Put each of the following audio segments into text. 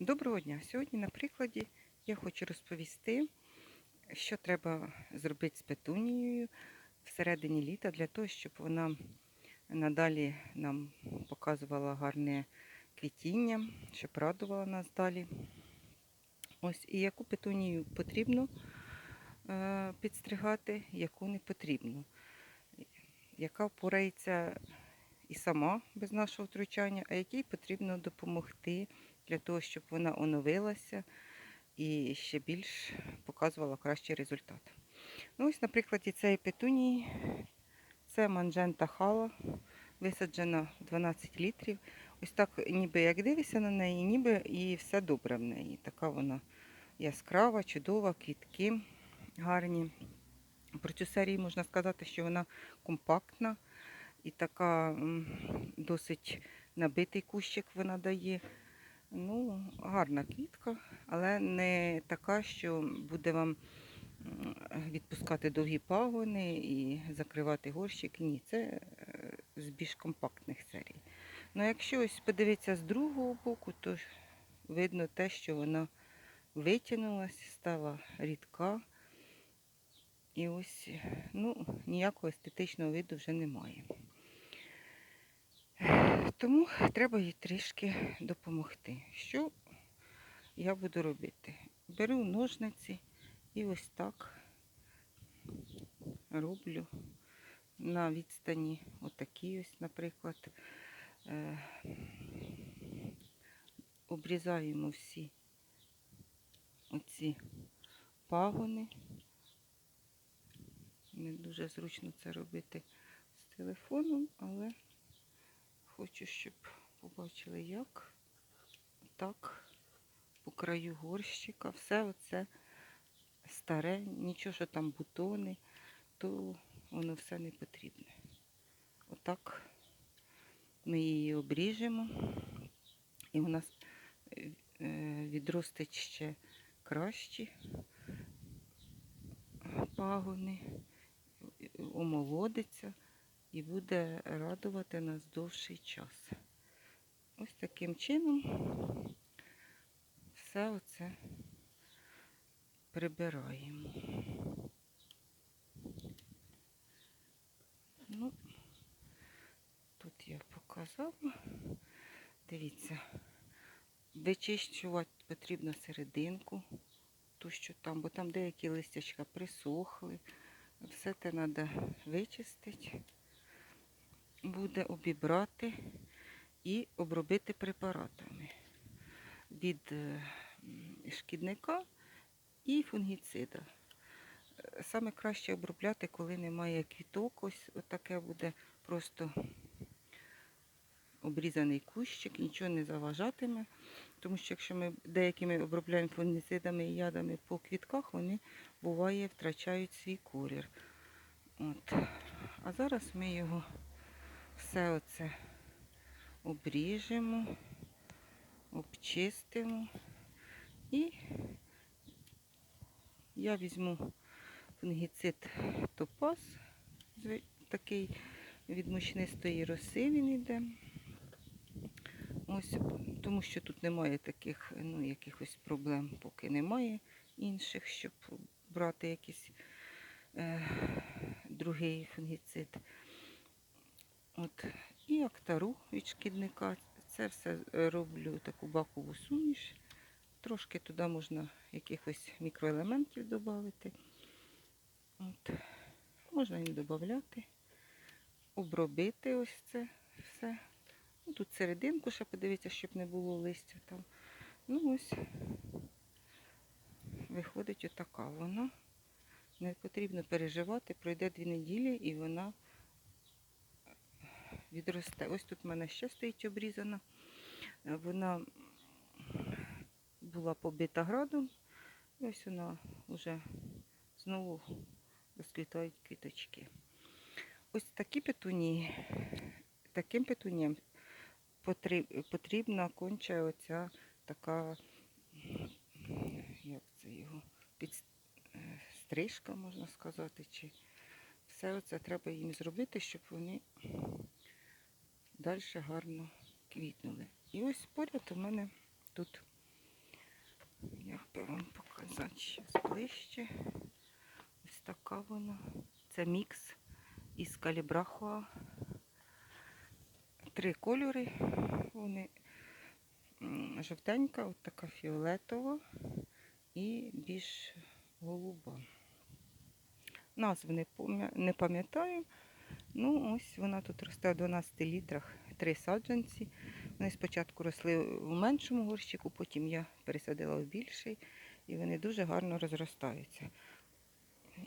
Доброго дня! Сьогодні на прикладі я хочу розповісти, що треба зробити з петунією всередині літа для того, щоб вона надалі нам показувала гарне квітіння, щоб радувала нас далі. Ось і яку петунію потрібно е, підстригати, яку не потрібно. Яка впорається і сама без нашого втручання, а якій потрібно допомогти для того, щоб вона оновилася і ще більш показувала кращий результат. Ну, ось, на прикладі цієї петунії, це манжента хала, висаджена 12 літрів. Ось так, ніби як дивишся на неї, ніби і все добре в неї. Така вона яскрава, чудова, квітки гарні. Про цю серію можна сказати, що вона компактна і така досить набитий кущик вона дає. Ну, гарна квітка, але не така, що буде вам відпускати довгі пагони і закривати горщик. Ні, це е, з більш компактних серій. Ну, якщо ось подивитися з другого боку, то видно те, що вона витягнулася, стала рідка. І ось ну, ніякого естетичного виду вже немає. Тому треба їй трішки допомогти. Що я буду робити? Беру ножниці і ось так роблю на відстані, отакі ось, наприклад, е, обрізаємо всі оці пагони. Не дуже зручно це робити з телефоном, але хочу, щоб побачили, як так по краю горщика. Все оце старе, нічого, що там бутони, то воно все не потрібне. Отак ми її обріжемо, і у нас е, відростить ще кращі пагони, омолодиться і буде радувати нас довший час. Ось таким чином все оце прибираємо. Ну, тут я показала. Дивіться, вичищувати потрібно серединку, ту, що там, бо там деякі листячка присохли. Все це треба вичистити буде обібрати і обробити препаратами від е, шкідника і фунгіцида. Е, Саме краще обробляти, коли немає квіток. Ось таке буде просто обрізаний кущик, нічого не заважатиме. Тому що якщо ми деякими обробляємо фунгіцидами і ядами по квітках, вони буває втрачають свій колір. От. А зараз ми його все оце обріжемо, обчистимо і я візьму фунгіцид топаз, такий від мучнистої роси він йде. Ось, тому що тут немає таких ну, якихось проблем, поки немає інших, щоб брати якийсь е, другий фунгіцид. От. І актару від шкідника. Це все роблю таку бакову суміш. Трошки туди можна якихось мікроелементів додати. От. Можна і додати, обробити ось це все. Ну, Тут серединку ще подивіться, щоб не було листя там. Ну ось виходить отака вона. Не потрібно переживати, пройде дві неділі і вона відросте. Ось тут в мене ще стоїть обрізана. Е, Вона була побита градом. І ось вона вже знову розквітають квіточки. Ось такі петунії, таким петуніям потрібна конча оця така, як це його, під, е, можна сказати, чи все оце треба їм зробити, щоб вони далі гарно квітнули. І ось поряд у мене тут Як би вам показати ще ближче. Ось така вона. Це мікс із калібрахуа. Три кольори. Вони жовтенька, от така фіолетова і більш голуба. Назв не пом'я- не пам'ятаю. Ну, ось вона тут росте в 12 літрах, три саджанці. Вони спочатку росли в меншому горщику, потім я пересадила в більший, і вони дуже гарно розростаються.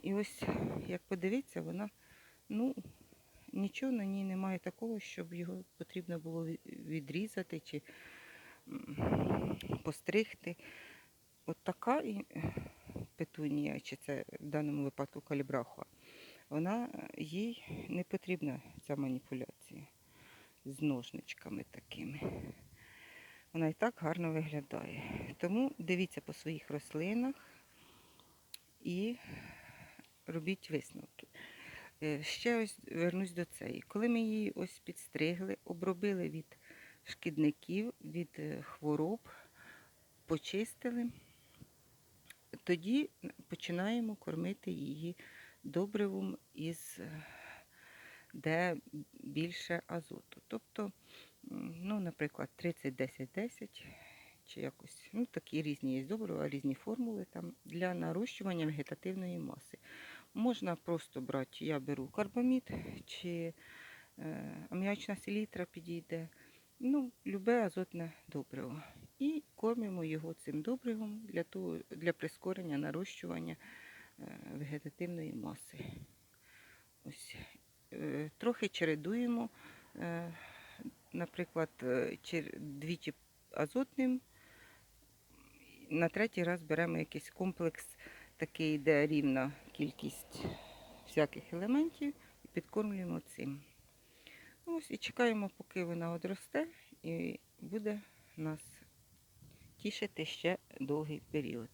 І ось, як подивитися, вона, ну, нічого на ній немає такого, щоб його потрібно було відрізати чи постригти. От така і петунія, чи це в даному випадку калібрахуа, вона е, їй не потрібна ця маніпуляція з ножничками такими. Вона і так гарно виглядає. Тому дивіться по своїх рослинах і робіть висновки. Е, Ще ось вернусь до цієї. Коли ми її ось підстригли, обробили від шкідників, від е, хвороб, почистили, тоді починаємо кормити її добривом із е, де більше азоту. Тобто, ну, наприклад, 30-10-10 чи якось, ну такі різні є добрива, різні формули там для нарощування вегетативної маси. Можна просто брати, я беру карбамід чи е, аміачна селітра підійде. Ну, любе азотне добриво. І кормимо його цим добривом для, того, для прискорення нарощування вегетативної маси. Ось. Е, Трохи чередуємо, е, наприклад, е, двічі азотним, на третій раз беремо якийсь комплекс, такий, де рівна кількість всяких елементів, і підкормлюємо цим. Ну, Ось і чекаємо, поки вона одросте, і буде нас тішити ще довгий період.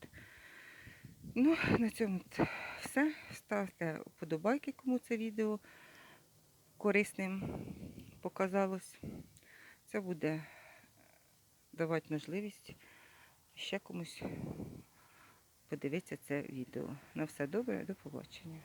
Ну, на цьому все. Ставте вподобайки, кому це відео корисним показалось. Це буде давати можливість ще комусь подивитися це відео. На все добре, до побачення.